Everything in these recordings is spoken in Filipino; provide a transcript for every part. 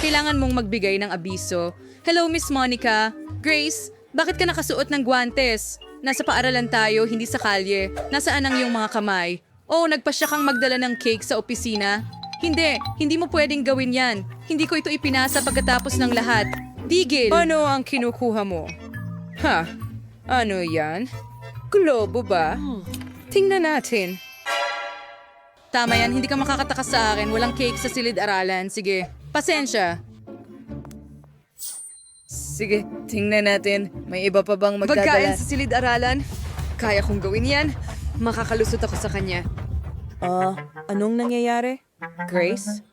Kailangan mong magbigay ng abiso. Hello, Miss Monica. Grace, bakit ka nakasuot ng guantes? Nasa paaralan tayo, hindi sa kalye. Nasaan ang iyong mga kamay? Oh, nagpasya kang magdala ng cake sa opisina? Hindi, hindi mo pwedeng gawin yan. Hindi ko ito ipinasa pagkatapos ng lahat. Digil! Ano ang kinukuha mo? Ha? Ano yan? Globo ba? Tingnan natin. Tama yan, hindi ka makakatakas sa akin. Walang cake sa silid-aralan. Sige, pasensya. Sige, tingnan natin. May iba pa bang Pagkain magdadala? sa silid-aralan, kaya kong gawin yan. Makakalusot ako sa kanya. Ah, anong nangyayari? Grace?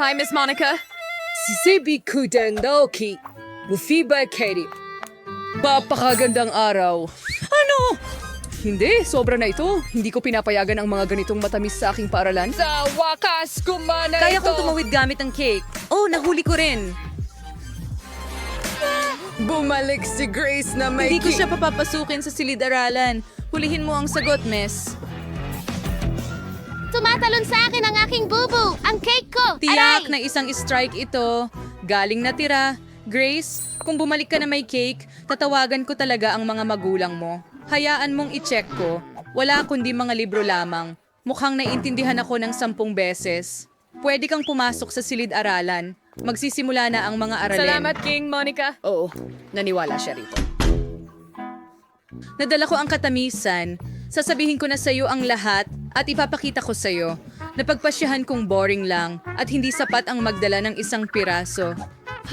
Hi, Miss Monica. Sisibi Naoki. Mufiba Katie. Papakagandang araw. Ano? Hindi, sobra na ito. Hindi ko pinapayagan ang mga ganitong matamis sa aking paaralan. Sa wakas, kumana Kaya ito. kong tumawid gamit ang cake. Oh, nahuli ko rin. Bumalik si Grace na may Hindi ko siya papapasukin sa silid-aralan. Hulihin mo ang sagot, miss. Tumatalon sa akin ang aking bubu, ang cake ko. Tiyak Aray! na isang strike ito. Galing na tira. Grace, kung bumalik ka na may cake, tatawagan ko talaga ang mga magulang mo. Hayaan mong i-check ko. Wala kundi mga libro lamang. Mukhang naiintindihan ako ng sampung beses. Pwede kang pumasok sa silid-aralan. Magsisimula na ang mga aralin. King Monica. Oo, naniwala siya rito. Nadala ko ang katamisan. Sasabihin ko na sa'yo ang lahat at ipapakita ko sa'yo. Napagpasyahan kong boring lang at hindi sapat ang magdala ng isang piraso.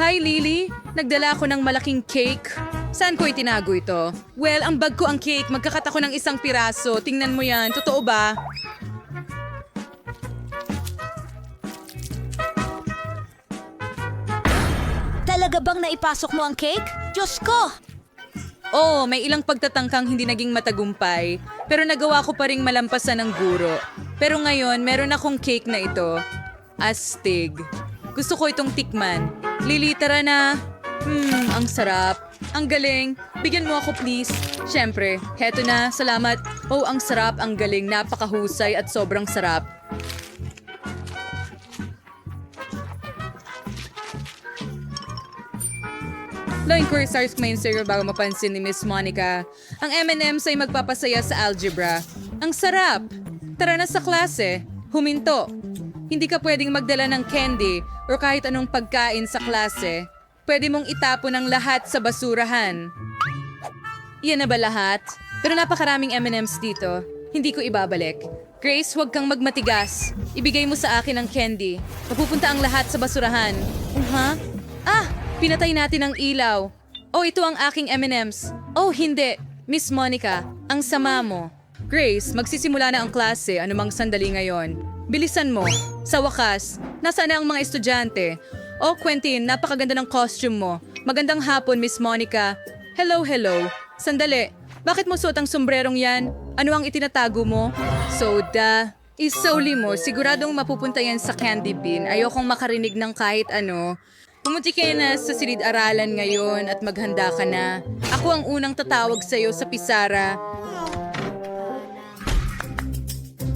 Hi, Lily! Nagdala ako ng malaking cake. Saan ko itinago ito? Well, ang bag ko ang cake. Magkakat ako ng isang piraso. Tingnan mo yan. Totoo ba? Talaga bang naipasok mo ang cake? Diyos ko! Oo, may ilang pagtatangkang hindi naging matagumpay, pero nagawa ko pa ring malampasan ng guro. Pero ngayon, meron akong cake na ito. Astig. Gusto ko itong tikman. Lili, tara na. Hmm, ang sarap. Ang galing. Bigyan mo ako please. Siyempre, heto na. Salamat. Oh, ang sarap, ang galing. Napakahusay at sobrang sarap. Law inquiries kumain sa'yo bago mapansin ni Miss Monica. Ang M&M's ay magpapasaya sa algebra. Ang sarap! Tara na sa klase. Huminto. Hindi ka pwedeng magdala ng candy o kahit anong pagkain sa klase. Pwede mong itapon ang lahat sa basurahan. Iyan na ba lahat? Pero napakaraming M&M's dito. Hindi ko ibabalik. Grace, huwag kang magmatigas. Ibigay mo sa akin ang candy. Mapupunta ang lahat sa basurahan. Ha? Ah! Pinatay natin ang ilaw. Oh, ito ang aking M&M's. Oh, hindi. Miss Monica, ang sama mo. Grace, magsisimula na ang klase anumang sandali ngayon. Bilisan mo. Sa wakas, nasaan na ang mga estudyante? Oh, Quentin, napakaganda ng costume mo. Magandang hapon, Miss Monica. Hello, hello. Sandali, bakit mo suot ang sombrerong yan? Ano ang itinatago mo? Soda. Isoli mo, siguradong mapupunta yan sa candy bin. Ayokong makarinig ng kahit ano. Pumunti ka na sa silid-aralan ngayon at maghanda ka na. Ako ang unang tatawag sa'yo sa pisara.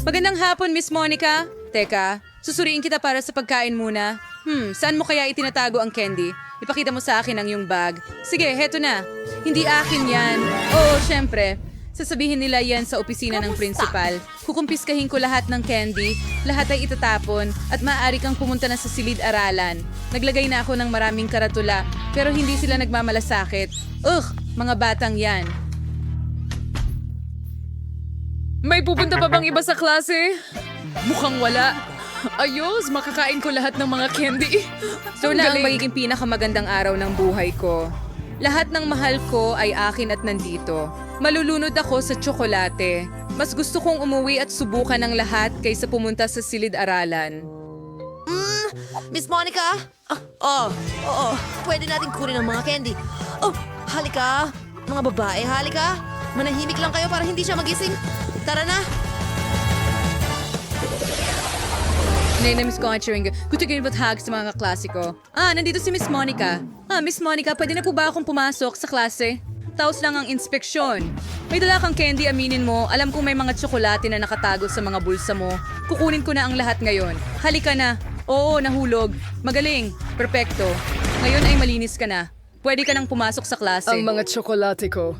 Magandang hapon, Miss Monica. Teka, susuriin kita para sa pagkain muna. Hmm, saan mo kaya itinatago ang candy? Ipakita mo sa akin ang iyong bag. Sige, heto na. Hindi akin yan. Oo, syempre. Sasabihin nila yan sa opisina ng principal. Kukumpiskahin ko lahat ng candy, lahat ay itatapon, at maaari kang pumunta na sa silid-aralan. Naglagay na ako ng maraming karatula, pero hindi sila nagmamalasakit. Ugh, mga batang yan. May pupunta pa bang iba sa klase? Mukhang wala. Ayos, makakain ko lahat ng mga candy. So na ang magiging pinakamagandang araw ng buhay ko. Lahat ng mahal ko ay akin at nandito. Malulunod ako sa tsokolate. Mas gusto kong umuwi at subukan ng lahat kaysa pumunta sa silid-aralan. Mm, Miss Monica? Ah, oh, oo. Pwede natin kunin ang mga candy. Oh, halika. Mga babae, halika. Manahimik lang kayo para hindi siya magising. Tara na. Nainamiss ko ang chewing gum. Gusto ko ba't hug sa mga klasiko. Ah, nandito si Miss Monica. Ah, Miss Monica, pwede na po ba akong pumasok sa klase? Taos lang ang inspeksyon. May dala kang candy, aminin mo. Alam kong may mga tsokolate na nakatago sa mga bulsa mo. Kukunin ko na ang lahat ngayon. Halika na. Oo, nahulog. Magaling. Perpekto. Ngayon ay malinis ka na. Pwede ka nang pumasok sa klase. Ang mga tsokolate ko.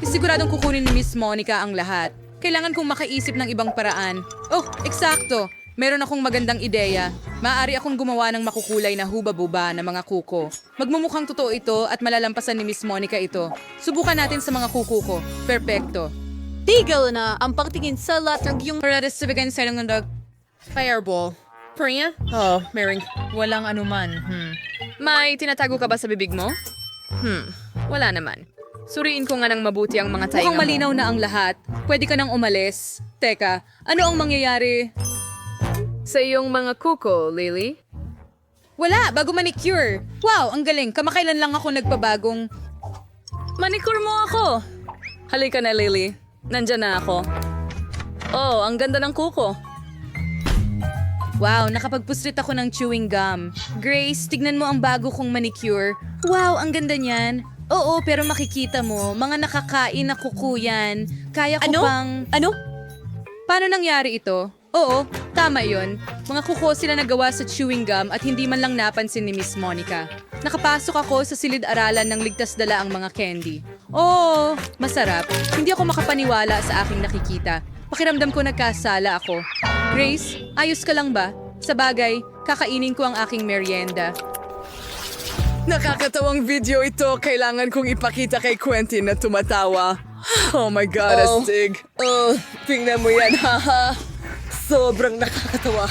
Siguradong kukunin ni Miss Monica ang lahat. Kailangan kong makaisip ng ibang paraan. Oh, eksakto! Meron akong magandang ideya. Maaari akong gumawa ng makukulay na huba-buba na mga kuko. Magmumukhang totoo ito at malalampasan ni Miss Monica ito. Subukan natin sa mga kuko ko. Perpekto. Tigil na ang pagtingin sa latrag yung... Para sa bigay sa ng dog. Fireball. Priya? Oh, Mering. Walang anuman. Hmm. May tinatago ka ba sa bibig mo? Hmm. Wala naman. Suriin ko nga ng mabuti ang mga tainga Mukhang malinaw na ang lahat. Pwede ka nang umalis. Teka, ano ang mangyayari? Sa iyong mga kuko, Lily? Wala, bago manicure. Wow, ang galing. Kamakailan lang ako nagpabagong... Manicure mo ako! Halika na, Lily. Nandyan na ako. Oh, ang ganda ng kuko. Wow, nakapagpuslit ako ng chewing gum. Grace, tignan mo ang bago kong manicure. Wow, ang ganda niyan. Oo, pero makikita mo, mga nakakain na kuko yan. Kaya ko Ano? pang... Ano? Paano nangyari ito? Oo, tama yon. Mga kuko sila nagawa sa chewing gum at hindi man lang napansin ni Miss Monica. Nakapasok ako sa silid-aralan ng ligtas dala ang mga candy. Oo, masarap. Hindi ako makapaniwala sa aking nakikita. Pakiramdam ko nagkasala ako. Grace, ayos ka lang ba? Sa bagay, kakainin ko ang aking merienda. Nakakatawang video ito. Kailangan kong ipakita kay Quentin na tumatawa. Oh my God, astig. Oh, tingnan mo yan, haha. Sobrang nakakatawa.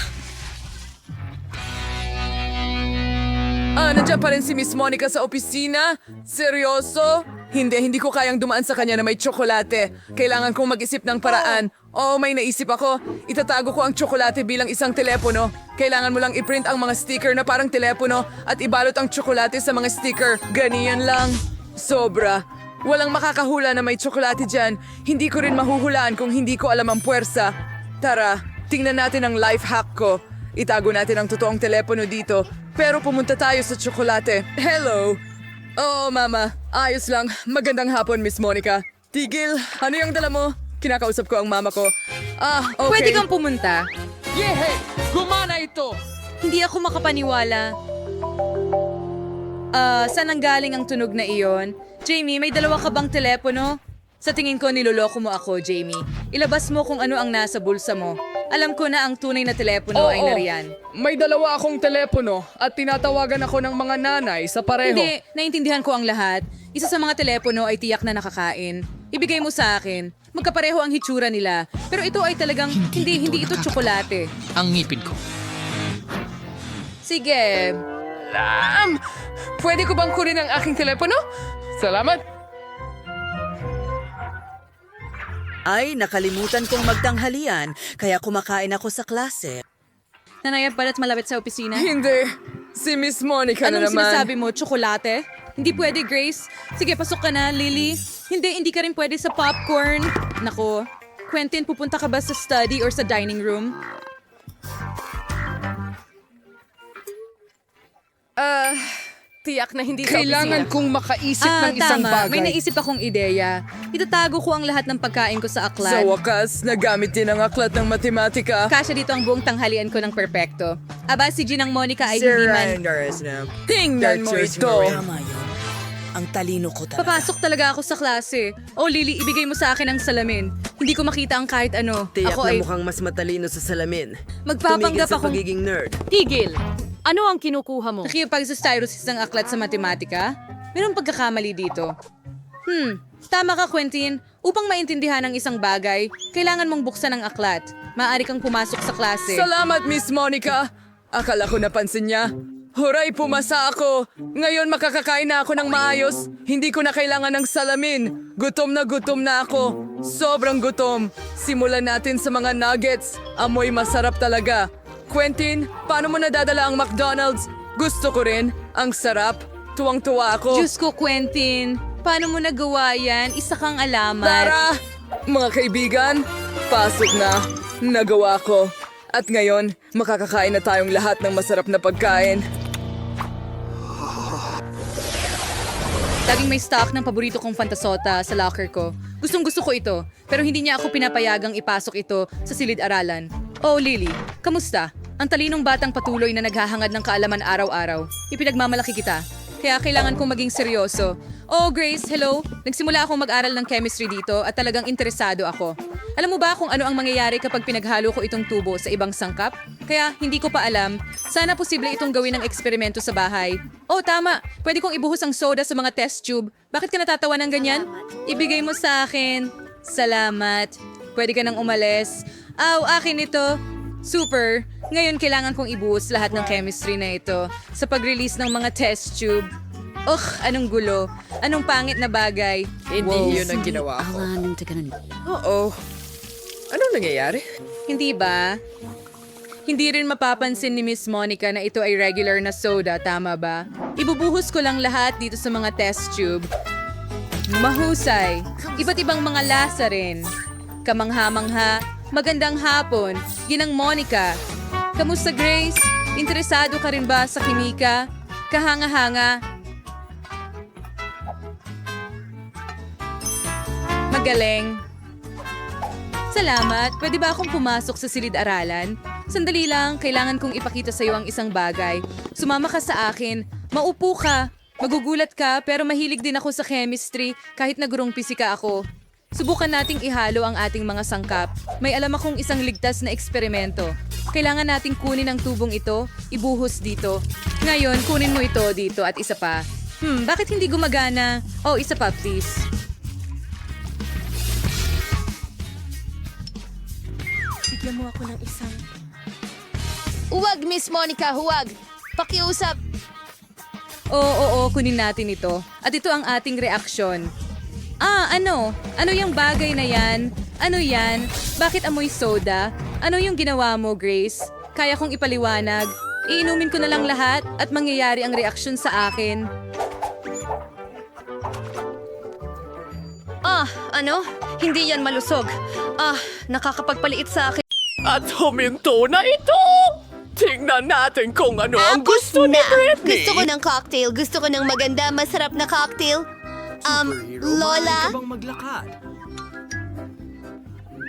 Ah, nandiyan pa rin si Miss Monica sa opisina? Seryoso? Hindi, hindi ko kayang dumaan sa kanya na may tsokolate. Kailangan kong mag-isip ng paraan. Oh, may naisip ako. Itatago ko ang tsokolate bilang isang telepono. Kailangan mo lang i-print ang mga sticker na parang telepono at ibalot ang tsokolate sa mga sticker. Ganiyan lang. Sobra. Walang makakahula na may tsokolate dyan. Hindi ko rin mahuhulaan kung hindi ko alam ang puwersa. Tara, tingnan natin ang life hack ko. Itago natin ang totoong telepono dito. Pero pumunta tayo sa tsokolate. Hello! Oo, mama. Ayos lang. Magandang hapon, Miss Monica. Tigil, ano yung dala mo? Kinakausap ko ang mama ko. Ah, okay. Pwede kang pumunta. Yehe! Gumana ito! Hindi ako makapaniwala. Ah, saan ang galing ang tunog na iyon? Jamie, may dalawa ka bang telepono? Sa tingin ko, niloloko mo ako, Jamie. Ilabas mo kung ano ang nasa bulsa mo. Alam ko na ang tunay na telepono ay nariyan. May dalawa akong telepono at tinatawagan ako ng mga nanay sa pareho. Hindi, naintindihan ko ang lahat. Isa sa mga telepono ay tiyak na nakakain. Ibigay mo sa akin. Magkapareho ang hitsura nila. Pero ito ay talagang, hindi, hindi ito tsokolate. ang ngipin ko. Sige, Lam! Pwede ko bang kunin ang aking telepono? Salamat! Ay, nakalimutan kong magtanghalian, kaya kumakain ako sa klase. nanayap balat malapit sa opisina. Hindi. Si Miss Monica na Anong naman. sinasabi mo? Tsokolate? Hindi pwede, Grace. Sige, pasok ka na, Lily. Hindi, hindi ka rin pwede sa popcorn. Nako, Quentin, pupunta ka ba sa study or sa dining room? Ah, tiyak na hindi Kailangan sa kong makaisip ah, ng isang tama. bagay. May naisip akong ideya. Itatago ko ang lahat ng pagkain ko sa Sa aklat. wakas, nagamit din ang aklat ng matematika. Kasya dito ang buong tanghalian ko ng perpekto. Aba, si Ginang Monica ay hindi man... Tingnan mo ito. Tama yun. Ang talino ko talaga. Papasok talaga ako sa klase. O Lily, ibigay mo sa akin ang salamin. Hindi ko makita ang kahit ano. Tiyak ako na ay... mukhang mas matalino sa salamin. Magpapanggap Tumigil sa akong- pagiging nerd. Tigil! Ano ang kinukuha mo? Nakipagsustyrosis ng aklat sa matematika? Mayroong pagkakamali dito. Hmm, tama ka Quentin. Upang maintindihan ang isang bagay, kailangan mong buksan ang aklat. Maaari kang pumasok sa klase. Salamat, Miss Monica. Akala ko napansin niya. Huray, pumasa ako. Ngayon makakakain na ako ng maayos. Hindi ko na kailangan ng salamin. Gutom na gutom na ako. Sobrang gutom. Simulan natin sa mga nuggets. Amoy masarap talaga. Quentin, paano mo nadadala ang McDonald's? Gusto ko rin. Ang sarap. Tuwang-tuwa ako. Diyos ko, Quentin. Paano mo nagawa yan? Isa kang alamat. Tara! Mga kaibigan, pasok na. Nagawa ko. At ngayon, makakakain na tayong lahat ng masarap na pagkain. Laging may stock ng paborito kong fantasota sa locker ko. Gustong gusto ko ito, pero hindi niya ako pinapayagang ipasok ito sa silid-aralan. Oh, Lily, kamusta? Ang talinong batang patuloy na naghahangad ng kaalaman araw-araw. Ipinagmamalaki kita. Kaya kailangan kong maging seryoso. Oh, Grace, hello. Nagsimula akong mag-aral ng chemistry dito at talagang interesado ako. Alam mo ba kung ano ang mangyayari kapag pinaghalo ko itong tubo sa ibang sangkap? Kaya hindi ko pa alam. Sana posible itong gawin ng eksperimento sa bahay. Oh, tama. Pwede kong ibuhos ang soda sa mga test tube. Bakit ka natatawa ng ganyan? Ibigay mo sa akin. Salamat. Pwede ka nang umalis. Aw, akin ito. Super. Ngayon kailangan kong ibuhos lahat ng chemistry na ito sa pag-release ng mga test tube. Ugh, anong gulo. Anong pangit na bagay. Hindi Wow. yun ang ginawa ko. Oo. Ano nangyayari? Hindi ba? Hindi rin mapapansin ni Miss Monica na ito ay regular na soda, tama ba? Ibubuhos ko lang lahat dito sa mga test tube. Mahusay. Iba't ibang mga lasa rin. Kamangha-mangha. Magandang hapon. Ginang Monica. Kamusta Grace? Interesado ka rin ba sa kimika? Kahanga-hanga. Magaling. Salamat. Pwede ba akong pumasok sa silid-aralan? Sandali lang, kailangan kong ipakita sa iyo ang isang bagay. Sumama ka sa akin. Maupo ka. Magugulat ka, pero mahilig din ako sa chemistry kahit nagurong pisika ako. Subukan nating ihalo ang ating mga sangkap. May alam akong isang ligtas na eksperimento. Kailangan nating kunin ang tubong ito, ibuhos dito. Ngayon, kunin mo ito dito at isa pa. Hmm, bakit hindi gumagana? Oh, isa pa please. Bigyan mo ako ng isang... Huwag, Miss Monica, huwag. Pakiusap. Oo, oo, oo, kunin natin ito. At ito ang ating reaksyon. Ano? Ano yung bagay na yan? Ano yan? Bakit amoy soda? Ano yung ginawa mo, Grace? Kaya kong ipaliwanag. Iinumin ko na lang lahat at mangyayari ang reaksyon sa akin. Ah, ano? Hindi yan malusog. Ah, nakakapagpaliit sa akin. At huminto na ito! Tingnan natin kung ano ang gusto ni Britney. Gusto ko ng cocktail. Gusto ko ng maganda, masarap na cocktail. Um, Lola?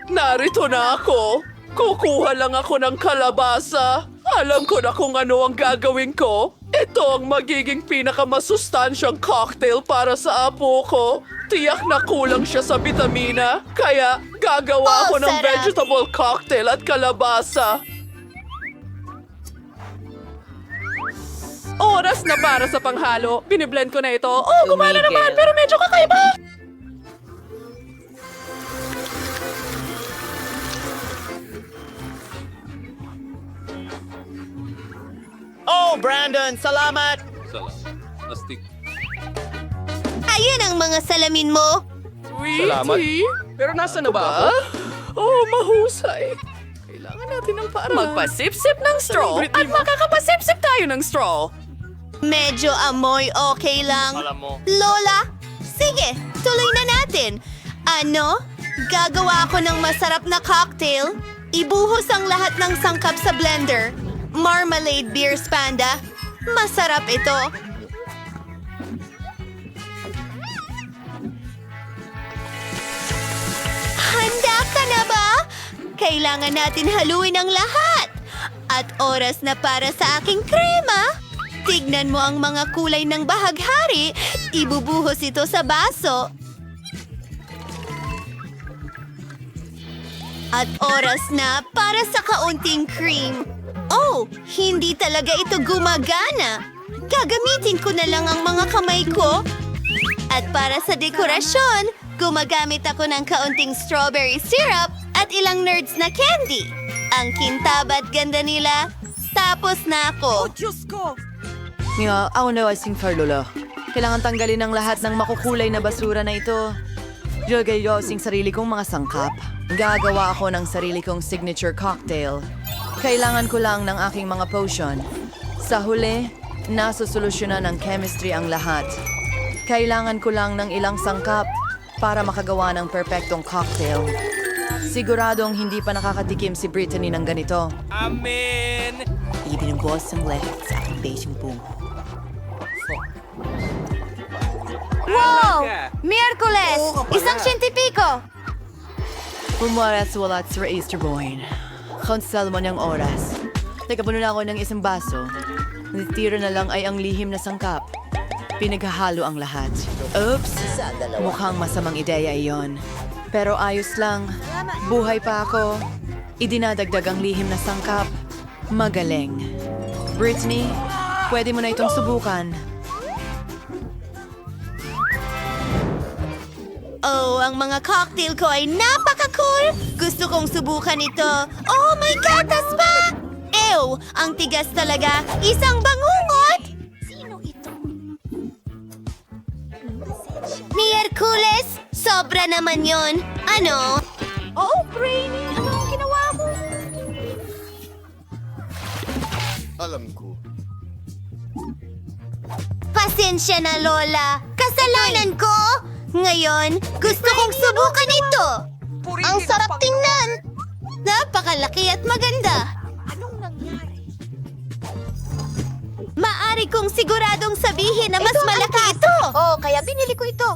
Narito na ako. Kukuha lang ako ng kalabasa. Alam ko na kung ano ang gagawin ko. Ito ang magiging pinakamasustansyang cocktail para sa apo ko. Tiyak na kulang siya sa bitamina. Kaya gagawa Oh, ako ng sarap. vegetable cocktail at kalabasa. Oras na para sa panghalo. Biniblend ko na ito. Oh, gumana naman, pero medyo kakaiba. Oh, Brandon, salamat! Ayun ang mga salamin mo. Sweetie? Pero nasa na ba ako? Oh, mahusay. Kailangan natin ng paraan. Magpasip-sip ng straw at makakapasip-sip tayo ng straw. Medyo amoy okay lang. Lola, sige, tuloy na natin. Ano? Gagawa ako ng masarap na cocktail. Ibuhos ang lahat ng sangkap sa blender. Marmalade beer panda. Masarap ito. Handa ka na ba? Kailangan natin haluin ang lahat. At oras na para sa aking krema. Tignan mo ang mga kulay ng bahaghari. Ibubuhos ito sa baso. At oras na para sa kaunting cream. Oh, hindi talaga ito gumagana. Gagamitin ko na lang ang mga kamay ko. At para sa dekorasyon, gumagamit ako ng kaunting strawberry syrup at ilang nerds na candy. Ang kintab at ganda nila. Tapos na ako. Nga, ako na asing Lola. Kailangan tanggalin ang lahat ng makukulay na basura na ito. Jogay yosing sarili kong mga sangkap. Gagawa ako ng sarili kong signature cocktail. Kailangan ko lang ng aking mga potion. Sa huli, nasusolusyonan ng chemistry ang lahat. Kailangan ko lang ng ilang sangkap para makagawa ng perpektong cocktail. Siguradong hindi pa nakakatikim si Brittany ng ganito. Ibinubos ang lahat sa aking basing boom. Wow! Miyerkules! Isang siyentipiko! Pumaras wala sa Easter Boyne. Konsel mo niyang oras. Teka, puno na ako ng isang baso. Natitira na lang ay ang lihim na sangkap. Pinaghahalo ang lahat. Oops! Mukhang masamang ideya iyon. Pero ayos lang. Buhay pa ako. Idinadagdag ang lihim na sangkap. Magaling. Brittany, pwede mo na itong subukan. Oh, ang mga cocktail ko ay napaka-cool! Gusto kong subukan ito. Oh, may gatas pa! Ew! Ang tigas talaga! Isang bangungot! Sino ito? Ni Hercules? Sobra naman yon. Ano? Oh, Brainy! Ano ang ginawa mo? Alam ko. Pasensya na, Lola. Kasalanan ko! Ngayon, gusto kong subukan ito. Ang sarap tingnan. Napakalaki at maganda. Anong nangyari? Maari kong siguradong sabihin na mas malaki ito. Oh, kaya binili ko ito.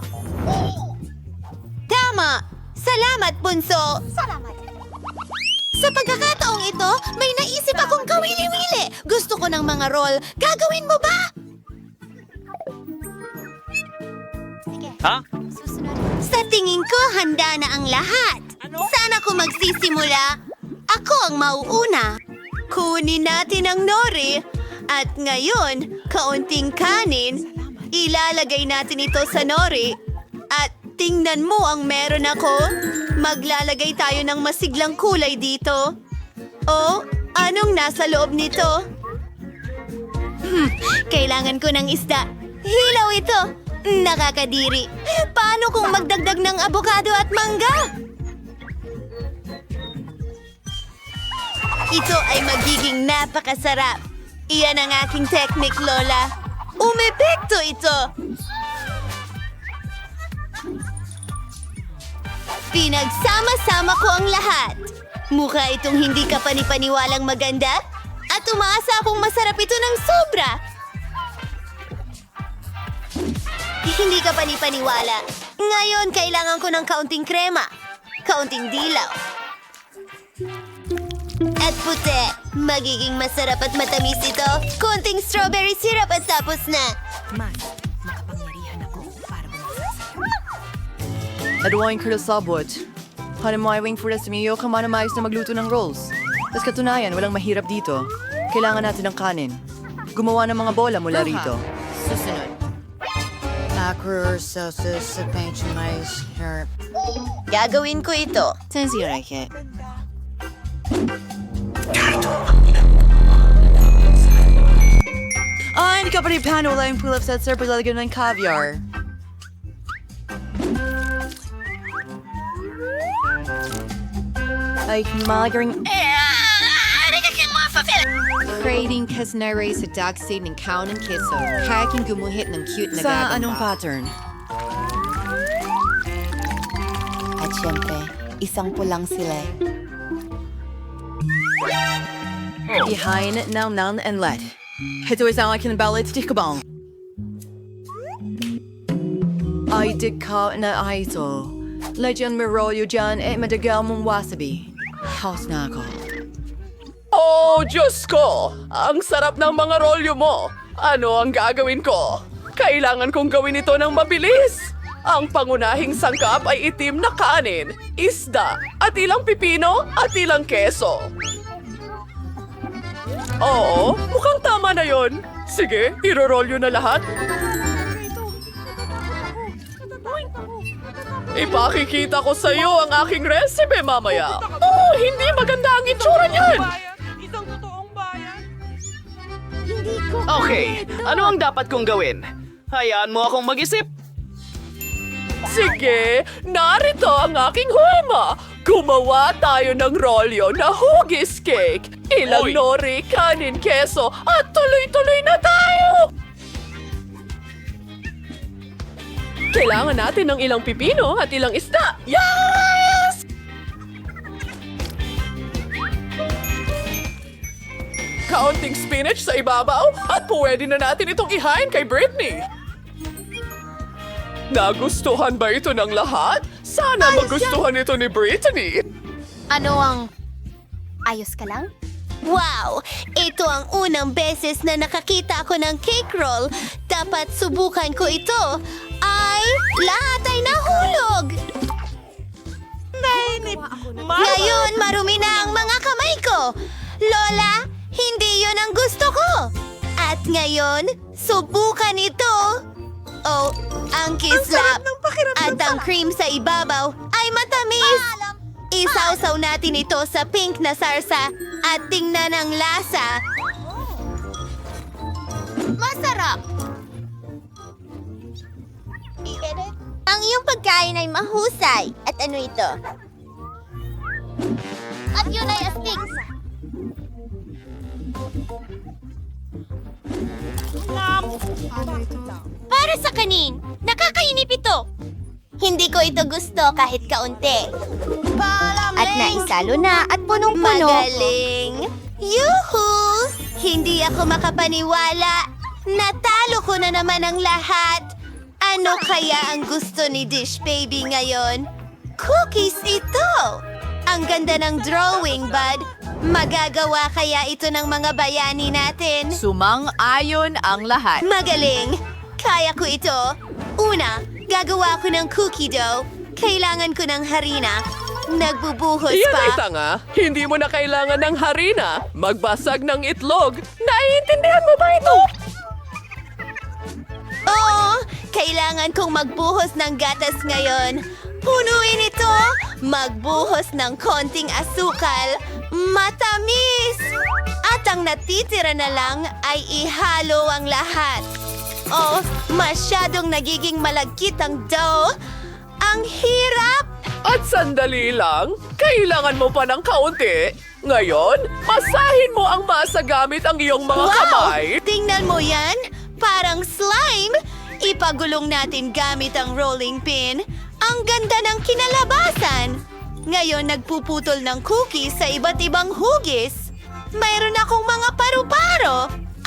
Tama. Salamat, Bunso. Salamat. Sa pagkakataong ito, may naisip akong kawili-wili. Gusto ko ng mga roll. Gagawin mo ba? Ha? Sa tingin ko, handa na ang lahat. Sana ko magsisimula. Ako ang mauuna. Kunin natin ang nori. At ngayon, kaunting kanin. Ilalagay natin ito sa nori. At tingnan mo ang meron ako. Maglalagay tayo ng masiglang kulay dito. Oh, anong nasa loob nito? Hmm, kailangan ko ng isda. Hilaw ito. Nakakadiri. Paano kung magdagdag ng abokado at mangga? Ito ay magiging napakasarap. Iyan ang aking technique, Lola. Umepekto ito! Pinagsama-sama ko ang lahat. Mukha itong hindi ka panipaniwalang maganda at umaasa akong masarap ito ng sobra. Hindi ka panipaniwala. Ngayon, kailangan ko ng kaunting krema. Kaunting dilaw. At puti. Magiging masarap at matamis ito. Konting strawberry syrup at tapos na. Aduwain ko sabot. Hanamaiwing for sa miyo ka manamayos na magluto ng rolls. Tapos katunayan, walang mahirap dito. Kailangan natin ng kanin. Gumawa ng mga bola mula rito. Susunod. Macro sauces sa mais herb. Gagawin ko ito. Tensirake. Ah, hindi ka pa rin paano wala yung pull-up set sir paglalagyan ng caviar. Ay, malagaring... Creating Casnare sa dog seed ng cow ng keso. Kaya king gumuhit ng cute na Sa gagamba. anong pattern? At syempre, isang pulang sila. Behind now, now, and let. Ito isang akin ballot di kabang. Ay, di ka na ito. Legend Miroyo dyan, eh, madagal mong wasabi. House na ako. Oh, Diyos ko! Ang sarap ng mga rolyo mo! Ano ang gagawin ko? Kailangan kong gawin ito ng mabilis! Ang pangunahing sangkap ay itim na kanin, isda, at ilang pipino at ilang keso. Oo, mukhang tama na yon. Sige, irorolyo na lahat. Ipakikita ko sa iyo ang aking recipe mamaya. Oh, hindi maganda ang itsura niyan! Okay, ano ang dapat kong gawin? Hayaan mo akong mag-isip. Sige, narito ang aking huema. Gumawa tayo ng rolyo na hugis cake. Ilang Oy. nori, kanin, keso, at tuloy-tuloy na tayo! Kailangan natin ng ilang pipino at ilang isda. Yes! Kaunting spinach sa ibabaw at pwede na natin itong ihain kay Britney. Nagustuhan ba ito ng lahat? Sana magustuhan ito ni Brittany. Ano ang... Ayos ka lang? Wow! Ito ang unang beses na nakakita ako ng cake roll. Dapat subukan ko ito. Ay, lahat ay nahulog! Ngayon, marumi na ang mga kamay ko. Lola, hindi yon ang gusto ko. At ngayon, subukan ito. Oh, ang kislap at ang cream sa ibabaw ay matamis. Isawsaw natin ito sa pink na sarsa at tingnan ang lasa. Masarap! Ang iyong pagkain ay mahusay. At ano ito? At yun ay astig. Para sa kanin, nakakainip ito. Hindi ko ito gusto kahit kaunti. At naisalo na at punong-puno. Magaling! Yuhu! Hindi ako makapaniwala. Natalo ko na naman ang lahat. Ano kaya ang gusto ni Dish Baby ngayon? Cookies ito! Ang ganda ng drawing, bud. Magagawa kaya ito ng mga bayani natin? Sumang-ayon ang lahat. Magaling! Kaya ko ito. Una, gagawa ko ng cookie dough. Kailangan ko ng harina. Nagbubuhos Yan ay pa. tanga. Hindi mo na kailangan ng harina. Magbasag ng itlog. Naiintindihan mo ba ito? Oo, kailangan kong magbuhos ng gatas ngayon. Punuin ito. Magbuhos ng konting asukal. Matamis! At ang natitira na lang ay ihalo ang lahat. Oh, masyadong nagiging malagkit ang dough. Ang hirap! At sandali lang, kailangan mo pa ng kaunti. Ngayon, masahin mo ang masa gamit ang iyong mga kamay. Tingnan mo yan! Parang slime! Ipagulong natin gamit ang rolling pin. Ang ganda ng kinalabasan! Ngayon nagpuputol ng cookies sa iba't ibang hugis. Mayroon akong mga paru-paro.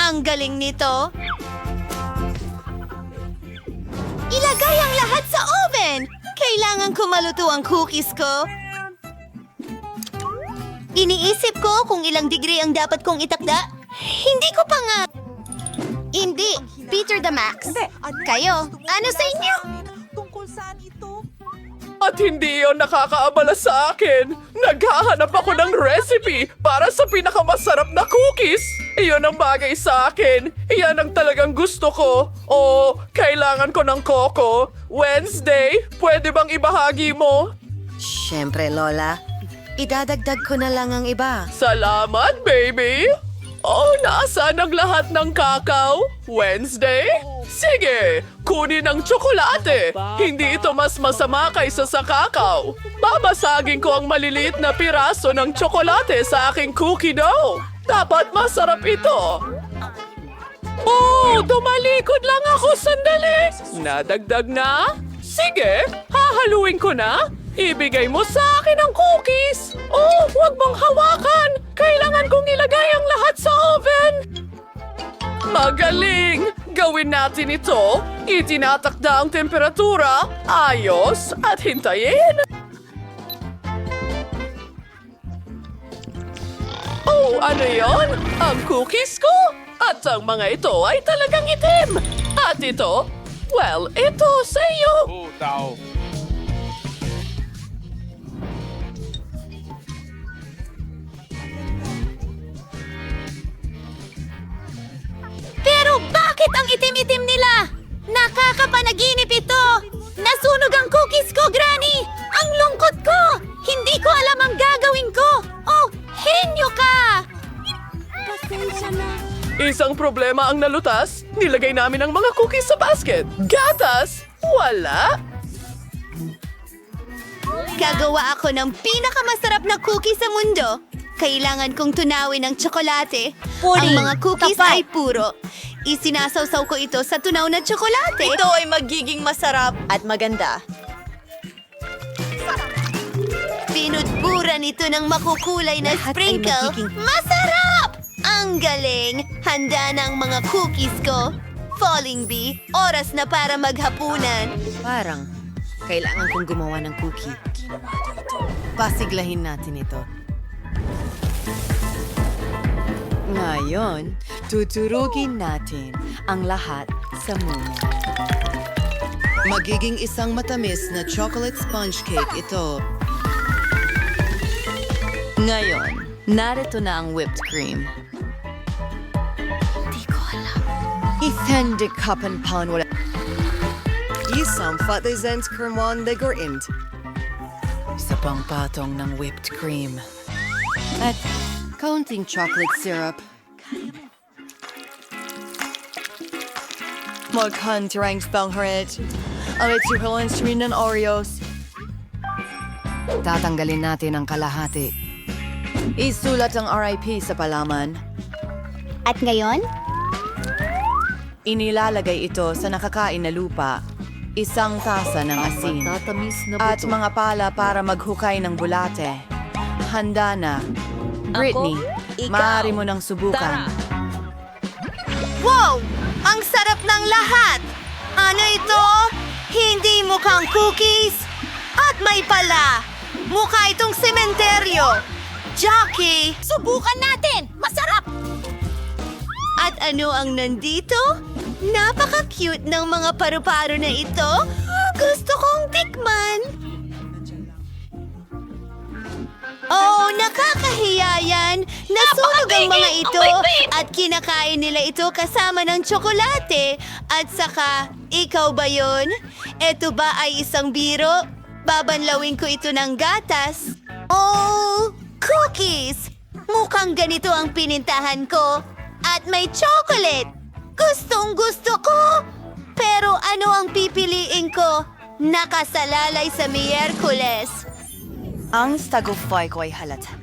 Ang galing nito. Ilagay ang lahat sa oven! Kailangan ko maluto ang cookies ko. Iniisip ko kung ilang degree ang dapat kong itakda. Hindi ko pa nga... Hindi. Peter the Max. Kayo, ano sa inyo? At hindi yon nakakaabala sa akin. Naghahanap ako ng recipe para sa pinakamasarap na cookies. Iyon ang bagay sa akin. Iyan ang talagang gusto ko. O, kailangan ko ng coco. Wednesday, pwede bang ibahagi mo? Siyempre, Lola. Idadagdag ko na lang ang iba. Salamat, baby! Oh, nasaan ang lahat ng kakao? Wednesday? Sige, kunin ang tsokolate. Hindi ito mas masama kaysa sa kakao. Babasagin ko ang maliliit na piraso ng tsokolate sa aking cookie dough. Dapat masarap ito. Oh, tumalikod lang ako sandali. Nadagdag na? Sige, hahaluin ko na. Ibigay mo sa akin ang cookies. Oh, huwag mong hawakan. Kailangan kong ilagay ang lahat sa oven. Magaling! Gawin natin ito. Itinatakda ang temperatura. Ayos at hintayin. Oh, ano yon? Ang cookies ko? At ang mga ito ay talagang itim. At ito? Well, ito sa iyo. Pero bakit ang itim-itim nila? Nakakapanaginip ito! Nasunog ang cookies ko, Granny! Ang lungkot ko! Hindi ko alam ang gagawin ko! Oh, henyo ka! Isang problema ang nalutas. Nilagay namin ang mga cookies sa basket. Gatas? Wala. Gagawa ako ng pinakamasarap na cookie sa mundo. Kailangan kong tunawin ang tsokolate. Ang mga cookies ay puro. Isinasawsaw ko ito sa tunaw na tsokolate. Ito ay magiging masarap at maganda. Pinudburan ito ng makukulay na sprinkle. Masarap! Ang galing! Handa na ang mga cookies ko. Falling Bee, oras na para maghapunan. Parang, kailangan kong gumawa ng cookie. Pasiglahin natin ito. Ngayon, tuturugin natin ang lahat sa muna. Magiging isang matamis na chocolate sponge cake ito. Ngayon, narito na ang whipped cream. Di ko alam. Ithende kapan pan wala. Isang fatizens kermon de gorint. Isa pang patong ng whipped cream. At kaunting chocolate syrup. Magkantirang spang harit. Alit si Helen Street ng Oreos. Tatanggalin natin ang kalahati. Isulat ang RIP sa palaman. At ngayon, Inilalagay ito sa nakakain na lupa. Isang tasa ng asin. At mga pala para maghukay ng bulate. Handa na. Britney, maaari mo nang subukan. wow! Ang sarap ng lahat! Ano ito? Hindi mukhang cookies? At may pala! Mukha itong sementeryo! Jackie! Subukan natin! Masarap! At ano ang nandito? Napaka-cute ng mga paru-paro na ito. Gusto kong tikman. Oh, nakakahiya yan. Nasunog ang mga ito at kinakain nila ito kasama ng tsokolate. At saka, ikaw ba yon? Ito ba ay isang biro? Babanlawin ko ito ng gatas. Oh, cookies! Mukhang ganito ang pinintahan ko. At may chocolate. Gustong gusto ko. Pero ano ang pipiliin ko? Nakasalalay sa Miyerkules. Ang stagofy ko ay halata.